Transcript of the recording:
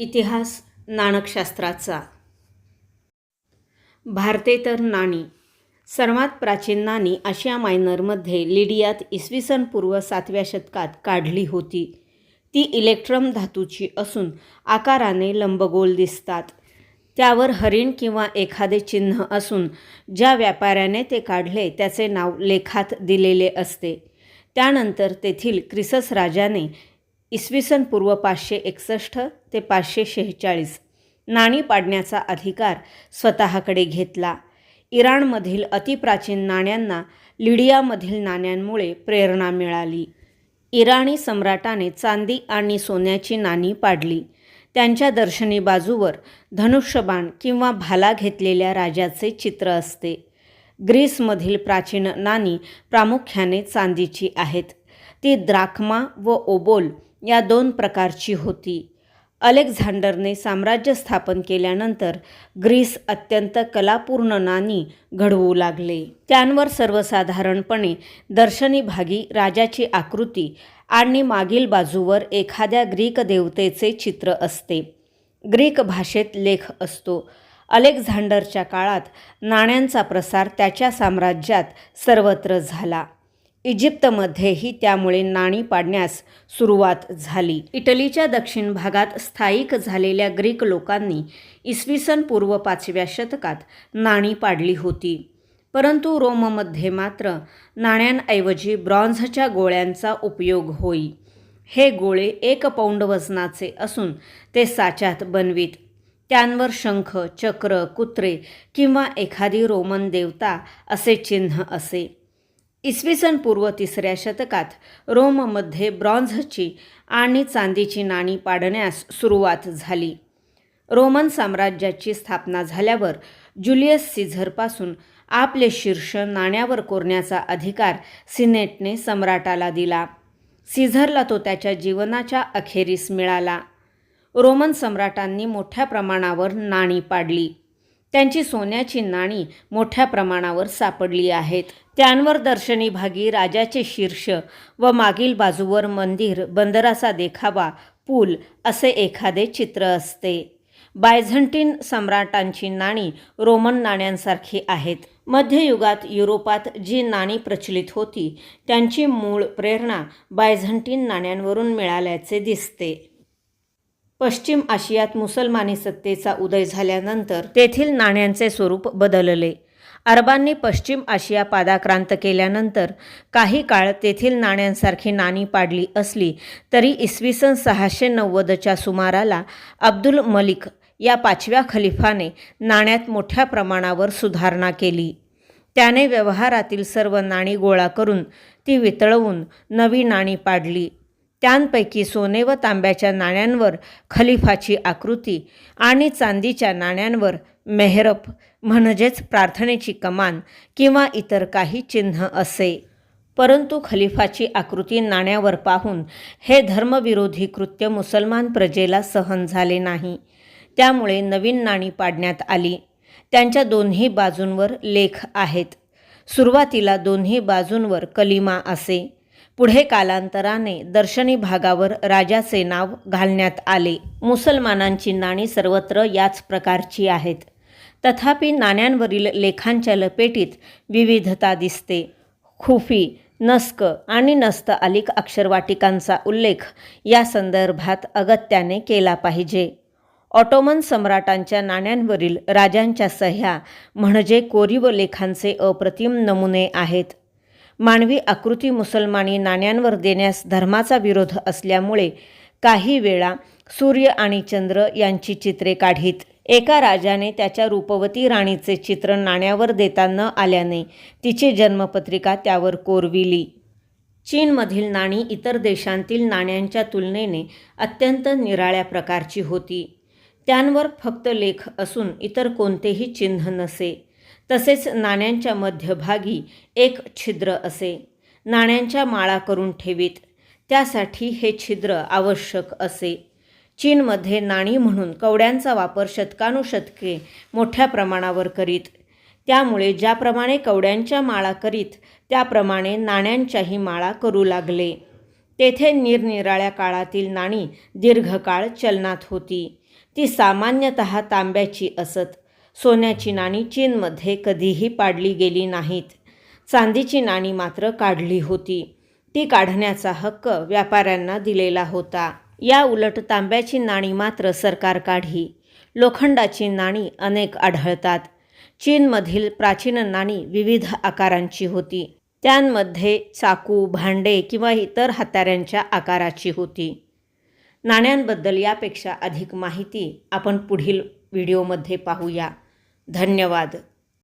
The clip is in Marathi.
इतिहास नाणकशास्त्राचा. भारतेतर नाणी. सर्वात प्राचीन नाणी आशिया मायनरमध्ये लिडियात इसवी सन पूर्व सातव्या शतकात काढली होती. ती इलेक्ट्रम धातूची असून आकाराने लंबगोल दिसतात. त्यावर हरिण किंवा एखादे चिन्ह असून ज्या व्यापाऱ्याने ते काढले त्याचे नाव लेखात दिलेले असते. त्यानंतर तेथील क्रिसस राजाने इसवी सन पूर्व पाचशे एकसष्ट ते पाचशे शेहेचाळीस. नाणी पाडण्याचा अधिकार स्वतःकडे घेतला. इराणमधील अतिप्राचीन नाण्यांना लिडियामधील नाण्यांमुळे प्रेरणा मिळाली. इराणी सम्राटाने चांदी आणि सोन्याची नाणी पाडली. त्यांच्या दर्शनी बाजूवर धनुष्यबाण किंवा भाला घेतलेल्या राजाचे चित्र असते. ग्रीसमधील प्राचीन नाणी प्रामुख्याने चांदीची आहेत. ती द्राखमा व ओबोल या दोन प्रकारची होती. अलेक्झांडरने साम्राज्य स्थापन केल्यानंतर ग्रीस अत्यंत कलापूर्ण नाणी घडवू लागले. त्यांवर सर्वसाधारणपणे दर्शनी भागी राजाची आकृती आणि मागील बाजूवर एखाद्या ग्रीक देवतेचे चित्र असते. ग्रीक भाषेत लेख असतो. अलेक्झांडरच्या काळात नाण्यांचा प्रसार त्याच्या साम्राज्यात सर्वत्र झाला. इजिप्तमध्येही त्यामुळे नाणी पाडण्यास सुरुवात झाली. इटलीच्या दक्षिण भागात स्थायिक झालेल्या ग्रीक लोकांनी इसवी सन पूर्व पाचव्या शतकात नाणी पाडली होती. परंतु रोममध्ये मात्र नाण्यांऐवजी ब्रॉन्झच्या गोळ्यांचा उपयोग होई. हे गोळे एक पौंड वजनाचे असून ते साच्यात बनवीत. त्यांवर शंख चक्र कुत्रे किंवा एखादी रोमन देवता असे चिन्ह असे. इसवी सन पूर्व तिसऱ्या शतकात रोममध्ये ब्रॉन्झची आणि चांदीची नाणी पाडण्यास सुरुवात झाली. रोमन साम्राज्याची स्थापना झाल्यावर जुलियस सीझरपासून आपले शीर्ष नाण्यावर कोरण्याचा अधिकार सिनेटने सम्राटाला दिला. सीझरला तो त्याच्या जीवनाच्या अखेरीस मिळाला. रोमन सम्राटांनी मोठ्या प्रमाणावर नाणी पाडली. त्यांची सोन्याची नाणी मोठ्या प्रमाणावर सापडली आहेत. त्यांवर दर्शनी भागी राजाचे शीर्ष व मागील बाजूवर मंदिर बंदराचा देखावा पूल असे एखादे चित्र असते. बायझंटीन सम्राटांची नाणी रोमन नाण्यांसारखी आहेत. मध्ययुगात युरोपात जी नाणी प्रचलित होती त्यांची मूळ प्रेरणा बायझंटीन नाण्यांवरून मिळाल्याचे दिसते. पश्चिम आशियात मुसलमानी सत्तेचा उदय झाल्यानंतर तेथील नाण्यांचे स्वरूप बदलले. अरबांनी पश्चिम आशिया पादाक्रांत केल्यानंतर काही काळ तेथील नाण्यांसारखी नाणी पाडली असली तरी इसवी सन सहाशे नव्वदच्या सुमाराला अब्दुल मलिक या पाचव्या खलिफाने नाण्यात मोठ्या प्रमाणावर सुधारणा केली. त्याने व्यवहारातील सर्व नाणी गोळा करून ती वितळवून नवी नाणी पाडली. त्यांपैकी सोने व तांब्याच्या नाण्यांवर खलिफाची आकृती आणि चांदीच्या नाण्यांवर मेहरप म्हणजेच प्रार्थनेची कमान किंवा इतर काही चिन्ह असे. परंतु खलिफाची आकृती नाण्यावर पाहून हे धर्मविरोधी कृत्य मुसलमान प्रजेला सहन झाले नाही. त्यामुळे नवीन नाणी पाडण्यात आली. त्यांच्या दोन्ही बाजूंवर लेख आहेत. सुरुवातीला दोन्ही बाजूंवर कलिमा असे. पुढे कालांतराने दर्शनी भागावर राजाचे नाव घालण्यात आले. मुसलमानांची नाणी सर्वत्र याच प्रकारची आहेत. तथापि नाण्यांवरील लेखांच्या लपेटीत विविधता दिसते. खुफी नस्क आणि नस्त अलिक अक्षरवाटिकांचा उल्लेख या संदर्भात अगत्याने केला पाहिजे. ऑटोमन सम्राटांच्या नाण्यांवरील राजांच्या सह्या म्हणजे कोरीव लेखांचे अप्रतिम नमुने आहेत. मानवी आकृती मुसलमानी नाण्यांवर देण्यास धर्माचा विरोध असल्यामुळे काही वेळा सूर्य आणि चंद्र यांची चित्रे काढीत. एका राजाने त्याच्या रूपवती राणीचे चित्र नाण्यावर देता न आल्याने तिची जन्मपत्रिका त्यावर कोरविली. चीनमधील नाणी इतर देशांतील नाण्यांच्या तुलनेने अत्यंत निराळ्या प्रकारची होती. त्यांवर फक्त लेख असून इतर कोणतेही चिन्ह नसे. तसेच नाण्यांच्या मध्यभागी एक छिद्र असे. नाण्यांच्या माळा करून ठेवीत त्यासाठी हे छिद्र आवश्यक असे. चीनमध्ये नाणी म्हणून कवड्यांचा वापर शतकानुशतके मोठ्या प्रमाणावर करीत त्यामुळे ज्याप्रमाणे कवड्यांच्या माळा करीत त्याप्रमाणे नाण्यांच्याही माळा करू लागले. तेथे निरनिराळ्या काळातील नाणी दीर्घकाळ चलनात होती. ती सामान्यतः तांब्याची असत. सोन्याची नाणी चीनमध्ये कधीही पाडली गेली नाहीत. चांदीची नाणी मात्र काढली होती. ती काढण्याचा हक्क व्यापाऱ्यांना दिलेला होता. या उलट तांब्याची नाणी मात्र सरकार काढी. लोखंडाची नाणी अनेक आढळतात. चीनमधील प्राचीन नाणी विविध आकारांची होती. त्यांमध्ये चाकू भांडे किंवा इतर हाताऱ्यांच्या आकाराची होती. नाण्यांबद्दल यापेक्षा अधिक माहिती आपण पुढील व्हिडिओमध्ये पाहूया. धन्यवाद.